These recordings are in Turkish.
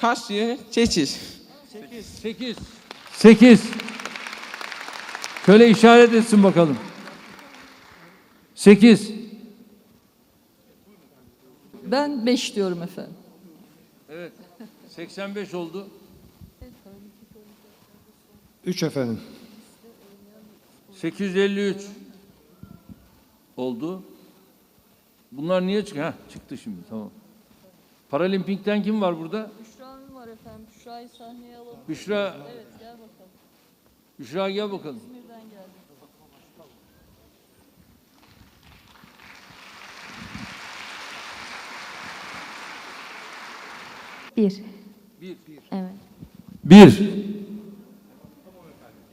Karşıya sekiz. 8. 8. Şöyle işaret etsin bakalım. 8. Ben 5 diyorum efendim. Evet. 85 oldu. 3 efendim. 853 oldu. Bunlar niye çıktı? Ha, çıktı şimdi tamam. Paralimpik'ten kim var burada? Efendim. Büşra'yı sahneye alalım. Büşra, Evet gel bakalım. Büşra gel bakalım. İzmir'den geldi. Bir. Bir. Evet. Bir.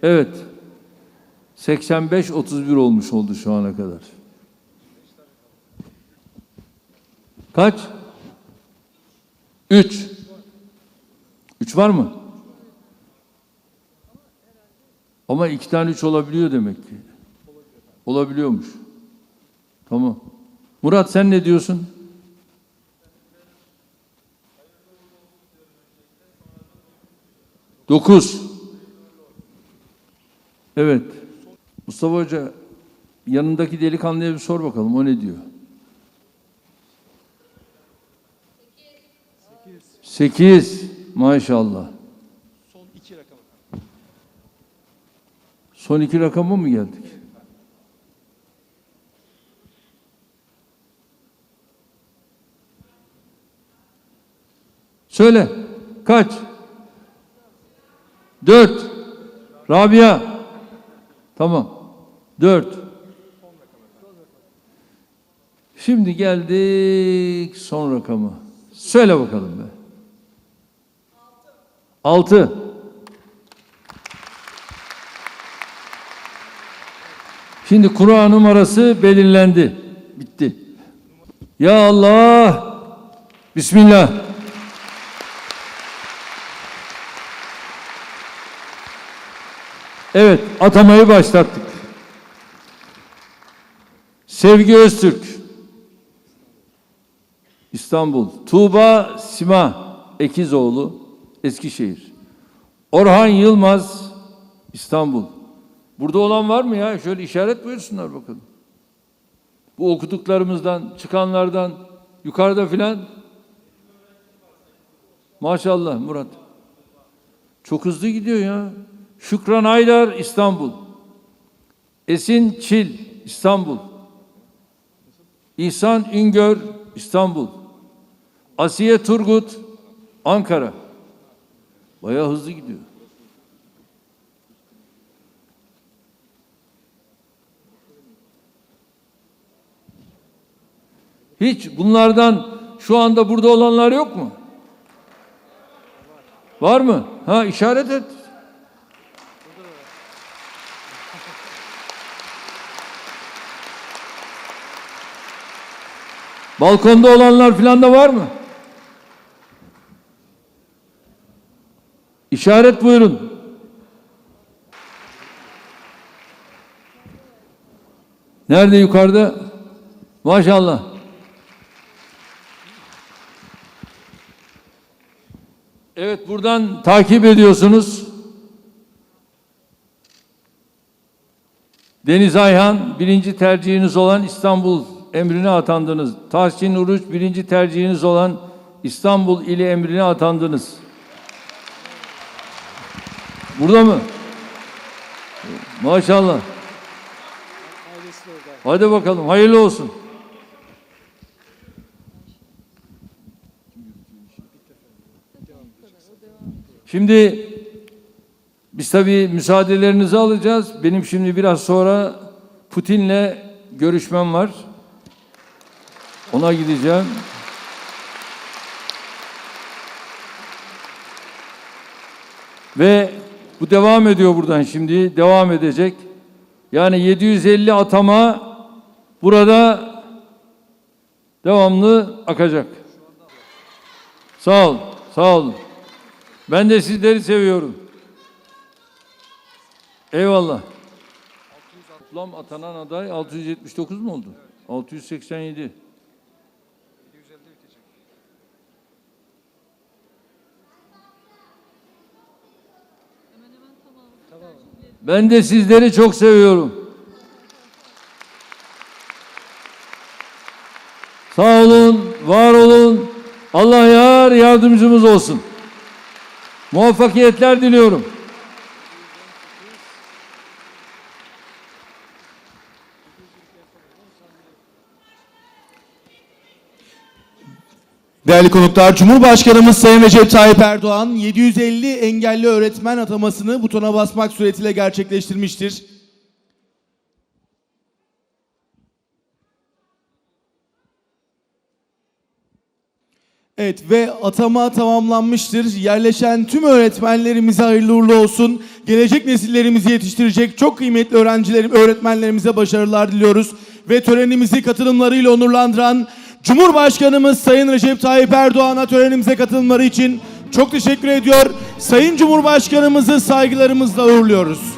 Evet. 85-31 olmuş oldu şu ana kadar. Kaç? Üç. Var mı? Ama iki tane üç olabiliyor demek ki. Olabiliyormuş. Tamam. Murat sen ne diyorsun? Dokuz. Evet. Mustafa Hoca yanındaki delikanlıya bir sor bakalım o ne diyor? Sekiz. Maşallah. Son iki rakam. Son iki rakama mı geldik? Söyle. Kaç? Dört. Rabia. Tamam. Dört. Şimdi geldik son rakama. Söyle bakalım be. Altı. Şimdi Kur'an numarası belirlendi. Bitti. Ya Allah. Bismillah. Evet, atamayı başlattık. Sevgi Öztürk, İstanbul. Tuğba Sima, Ekizoğlu, Eskişehir. Orhan Yılmaz, İstanbul. Burada olan var mı ya? Şöyle işaret buyursunlar bakalım. Bu okuduklarımızdan, çıkanlardan, yukarıda filan. Maşallah Murat. Çok hızlı gidiyor ya. Şükran Aydar İstanbul. Esin Çil İstanbul. İhsan Üngör İstanbul. Asiye Turgut Ankara. Bayağı hızlı gidiyor. Hiç bunlardan şu anda burada olanlar yok mu? Var mı? Ha işaret et. Balkonda olanlar filan da var mı? İşaret buyurun. Nerede yukarıda? Maşallah. Evet buradan takip ediyorsunuz. Deniz Ayhan birinci tercihiniz olan İstanbul emrine atandınız. Tahsin Uruç birinci tercihiniz olan İstanbul ili emrine atandınız. Burada mı? Maşallah. Hadi bakalım hayırlı olsun. Şimdi biz tabii müsaadelerinizi alacağız. Benim şimdi biraz sonra Putin'le görüşmem var. Ona gideceğim. Ve bu devam ediyor buradan şimdi. Devam edecek. Yani 750 atama burada devamlı akacak. Sağ ol, sağ olun. Ben de sizleri seviyorum. Eyvallah. Toplam atanan aday 679 mu oldu? 687. Ben de sizleri çok seviyorum. Sağ olun, var olun. Allah yar yardımcımız olsun. Muvaffakiyetler diliyorum. Değerli konuklar, Cumhurbaşkanımız Sayın Recep Tayyip Erdoğan 750 engelli öğretmen atamasını butona basmak suretiyle gerçekleştirmiştir. Evet ve atama tamamlanmıştır. Yerleşen tüm öğretmenlerimize hayırlı uğurlu olsun. Gelecek nesillerimizi yetiştirecek çok kıymetli öğrencilerim, öğretmenlerimize başarılar diliyoruz. Ve törenimizi katılımlarıyla onurlandıran Cumhurbaşkanımız Sayın Recep Tayyip Erdoğan'a törenimize katılımları için çok teşekkür ediyor. Sayın Cumhurbaşkanımızı saygılarımızla uğurluyoruz.